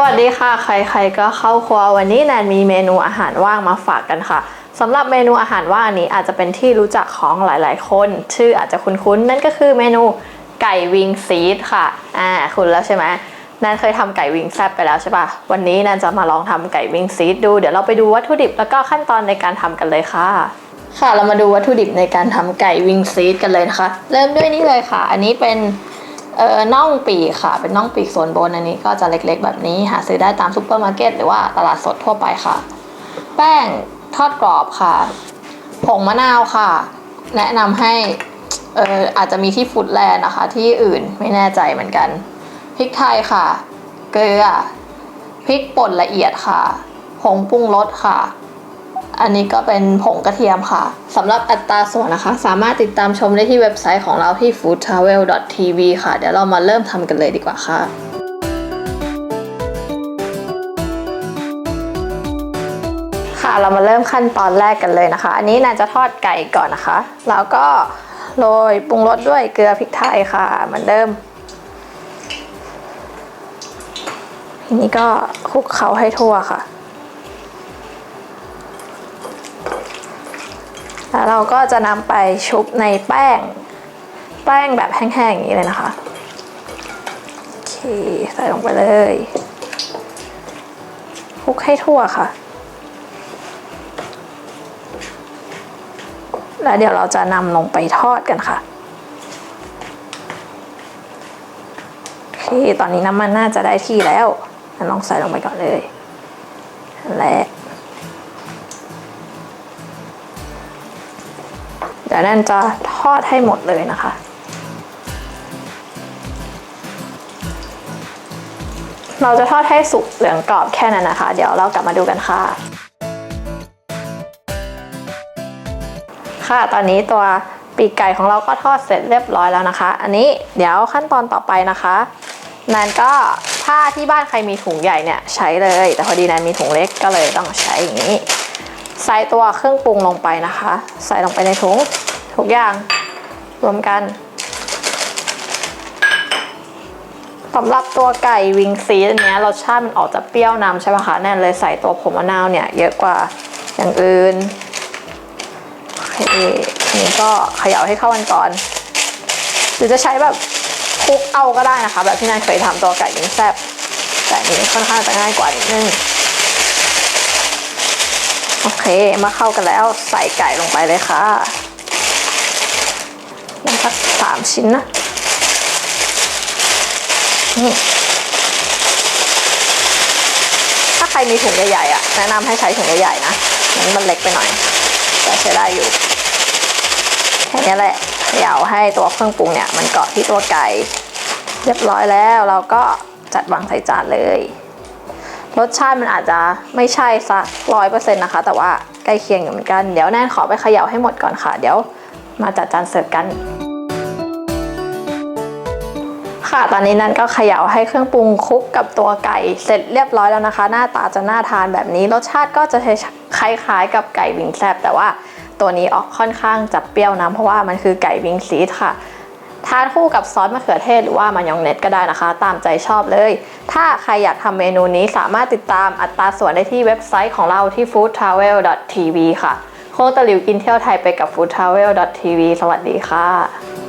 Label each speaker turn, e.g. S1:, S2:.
S1: สวัสดีค่ะ ใครๆก็เข้าครัววันนี้แนนมีเมนูอาหารว่างมาฝากกันค่ะสำหรับเมนูอาหารว่างอันนี้อาจจะเป็นที่รู้จักของหลายๆคน ชื่ออาจจะคุ้นๆ นั่นก็คือเมนูไก่วิงซีดค่ะอ่าคุณแล้วใช่ไหมแนนเคยทำไก่วิงแซบไปแล้วใช่ปะวันนี้แนนจะมาลองทำไก่วิงซีดดูเดี๋ยวเราไปดูวัตถุดิบแล้วก็ขั้นตอนในการทำกันเลยค่ะ ค่ะเรามาดูวัตถุดิบในการทำไก่วิงซีดกันเลยนะคะ เริ่มด้วยนี่เลยค่ะ อันนี้เป็น เอ่อน่องปีกค่ะ เป็นน่องปีกส่วนบนอันนี้ก็จะเล็กๆ แบบนี้หาซื้อได้ตามซูเปอร์มาร์เก็ตหรือว่าตลาดสดทั่วไปค่ะ แป้งทอดกรอบค่ะ ผงมะนาวค่ะ แนะนำให้เอ่ออาจจะมีที่ฟูดแลนด์นะคะ ที่อื่นไม่แน่ใจเหมือนกันพริกไทยค่ะ เกลือพริกป่นละเอียดค่ะผงปรุงรสค่ะ อันนี้ก็เป็นผงกระเทียมค่ะสำหรับอัตราส่วนนะคะ สามารถติดตามชมได้ที่เว็บไซต์ของเราที่ foodtravel.tv ค่ะ เดี๋ยวเรามาเริ่มทำกันเลยดีกว่าค่ะค่ะเรามาเริ่มขั้นตอนแรกกันเลยนะคะ อันนี้แนนจะทอดไก่ก่อนนะคะ แล้วก็โรยปรุงรสด้วยเกลือพริกไทยค่ะเหมือนเดิมทีนี้ก็คลุกเคล้าให้ทั่วค่ะ แล้วเราก็จะนำไปชุบในแป้ง แป้งแบบแห้งๆอย่างนี้เลยนะคะ โอเค ใส่ลงไปเลยคลุกให้ทั่วค่ะ แล้วเดี๋ยวเราจะนำลงไปทอดกันค่ะ โอเค ตอนนี้น้ำมันน่าจะได้ที่แล้วลองใส่ลงไปก่อนเลยและ ดี๋ยวนั่นจะทอดให้หมดเลยนะคะ เราจะทอดให้สุกเหลืองกรอบแค่นั้นนะคะ เดี๋ยวเรากลับมาดูกันค่ะ ค่ะตอนนี้ตัวปีกไก่ของเราก็ทอดเสร็จเรียบร้อยแล้วนะคะ อันนี้เดี๋ยวขั้นตอนต่อไปนะคะแนนก็ถ้าที่บ้านใครมีถุงใหญ่เนี่ยใช้เลย แต่พอดีแนนมีถุงเล็กก็เลยต้องใช้อย่างนี้ ใส่ตัวเครื่องปรุงลงไปนะคะ ใส่ลงไปในถุงทุกอย่างรวมกันสำหรับตัวไก่วิงซีอันเนี้ยรสชาติมันออกจะเปรี้ยวนำใช่ปะคะแน่นเลยใส่ตัวผงมะนาวเนี่ย เยอะกว่าอย่างอื่นโอเคนี้ก็เขย่าให้เข้ากันก่อน หรือจะใช้แบบคลุกเอาก็ได้นะคะ แบบที่นายเคยทำตัวไก่วิงแซบแต่อันนี้ค่อนข้างจะง่ายกว่านิดนึง โอเคมาเข้ากันแล้วใส่ไก่ลงไปเลยค่ะยังสักสามชิ้นนะนี่ถ้าใครมีถุงใหญ่ๆอะแนะนำให้ใช้ถุงใหญ่ๆนะนั้นมันเล็กไปหน่อย แต่ใช้ได้อยู่แค่นี้แหละเขย่าให้ตัวเครื่องปรุงเนี่ย มันเกาะที่ตัวไก่ เรียบร้อยแล้วเราก็จัดวางใส่จานเลย รสชาติมันอาจจะไม่ใช่สักร้อยเปอร์เซ็นต์นะคะ แต่ว่าใกล้เคียงอยู่เหมือนกัน เดี๋ยวแนนขอไปเขย่าให้หมดก่อนค่ะ เดี๋ยวมาจัดจานเสิร์ฟกัน ค่ะ ตอนนี้นันก็เขย่าให้เครื่องปรุงคลุกกับตัวไก่เสร็จเรียบร้อยแล้วนะคะ หน้าตาจะน่าทานแบบนี้ รสชาติก็จะคล้ายๆกับไก่วิงแซบแต่ว่าตัวนี้ออกค่อนข้างจัดเปรี้ยวนะเพราะว่ามันคือไก่วิงซีดค่ะ ทานคู่กับซอสมะเขือเทศหรือว่ามายองเนสก็ได้นะคะ ตามใจชอบเลย ถ้าใครอยากทำเมนูนี้สามารถติดตามอัตราส่วนได้ที่เว็บไซต์ของเราที่ foodtravel.tv ค่ะ โคตรหลิวกินเที่ยวไทยไปกับ foodtravel.tv สวัสดีค่ะ